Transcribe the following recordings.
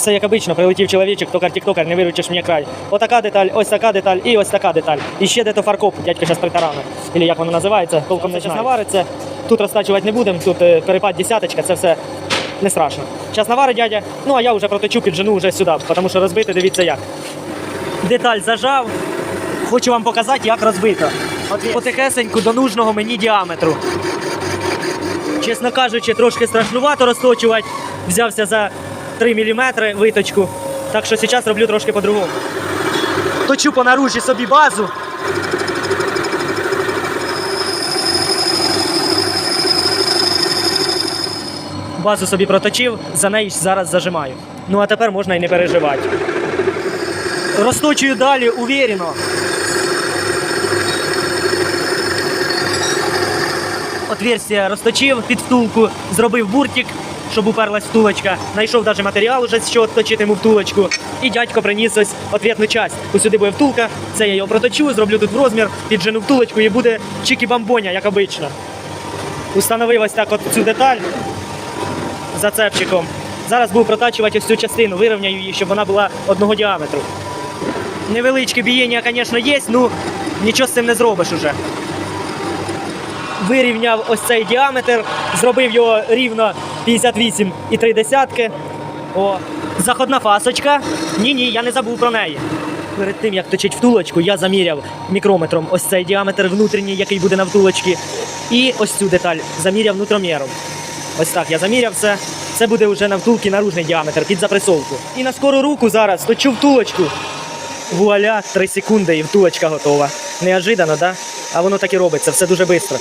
Все як обично, прилетів чоловічок, токар тіктокар, не виручиш мені край. Отака деталь, ось така деталь і ось така деталь. І ще де то фаркоп, дядька зараз притаране. Або як воно називається, толком не знаю. навариться. Тут розтачувати не будемо, тут е, перепад десяточка, це все не страшно. Зараз наварить дядя, ну а я вже проточу під жену вже сюди, тому що розбити, дивіться як. Деталь зажав. Хочу вам показати, як розбито. Потихесеньку до нужного мені діаметру. Чесно кажучи, трошки страшнувато розточувати. Взявся за 3 мм виточку. Так що зараз роблю трошки по-другому. Точу по наружі собі базу. Базу собі проточив, за неї зараз зажимаю. Ну а тепер можна і не переживати. Розточую далі уверено. Отверстие розточив під втулку, зробив буртик, щоб уперлась втулочка. Знайшов навіть матеріал уже з чого точитиму втулочку. І дядько приніс ось ответну часть. Ось сюди буде втулка, це я його проточу, зроблю тут в розмір, піджену втулочку і буде чики-бамбоня, як обично. Установив ось так от цю деталь зацепчиком. Зараз буду протачувати ось цю частину, вирівняю її, щоб вона була одного діаметру. Невеличке бієння, звісно, є, ну нічого з цим не зробиш уже. Вирівняв ось цей діаметр, зробив його рівно 58,3. О, заходна фасочка. Ні, ні, я не забув про неї. Перед тим як точить втулочку, я заміряв мікрометром ось цей діаметр внутрішній, який буде на втулочці. І ось цю деталь заміряв нутроміром. Ось так я заміряв все. Це буде вже на втулці наружний діаметр під запресовку. І на скору руку зараз точу втулочку. Вуаля, 3 секунди і втулочка готова. Неожиданно, да? А воно так і робиться, все дуже швидко.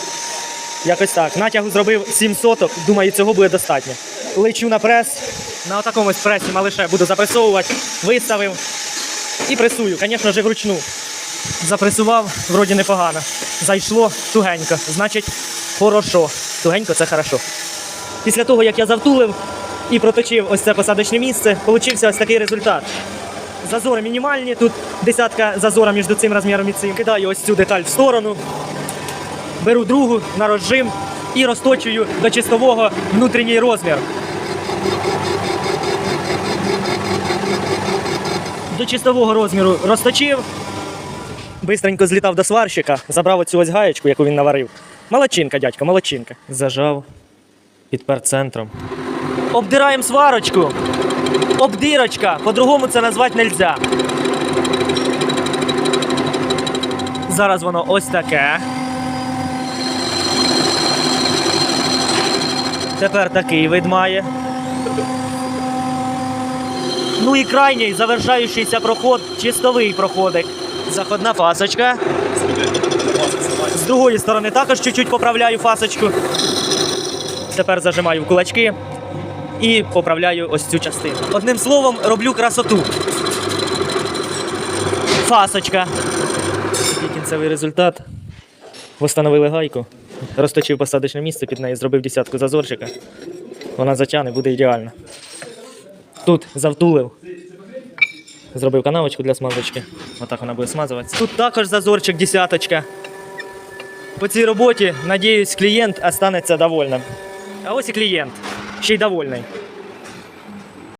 Якось так. Натягу зробив 7 соток, думаю, цього буде достатньо. Лечу на прес. На такому пресі малише буду запресовувати, виставив і пресую. Звісно ж, вручну. Запресував, вроді непогано. Зайшло тугенько. Значить, хорошо. Тугенько це хорошо. Після того, як я завтулив і проточив ось це посадочне місце, получився ось такий результат. Зазори мінімальні, тут десятка зазора між цим розміром і цим. Кидаю ось цю деталь в сторону, беру другу на розжим і розточую до чистового внутрішній розмір. До чистового розміру розточив. Бистренько злітав до сварщика, забрав оцю ось гаєчку, яку він наварив. Молодчинка, дядько, молодчинка. Зажав підпер центром. Обдираємо сварочку. Обдирочка. По-другому це назвати нельзя. Зараз воно ось таке. Тепер такий вид має. Ну і крайній завершаючийся проход, чистовий проходик. Заходна фасочка. З другої сторони також чуть-чуть поправляю фасочку. Тепер зажимаю в кулачки і поправляю ось цю частину. Одним словом, роблю красоту. Фасочка. І кінцевий результат. Встановили гайку, розточив посадочне місце під неї, зробив десятку зазорчика. Вона затягне, буде ідеально. Тут завтулив. Зробив канавочку для смазочки. Отак вона буде смазуватися. Тут також зазорчик десяточка. По цій роботі, надіюсь, клієнт останеться довольним. А ось і клієнт, ще й довольний.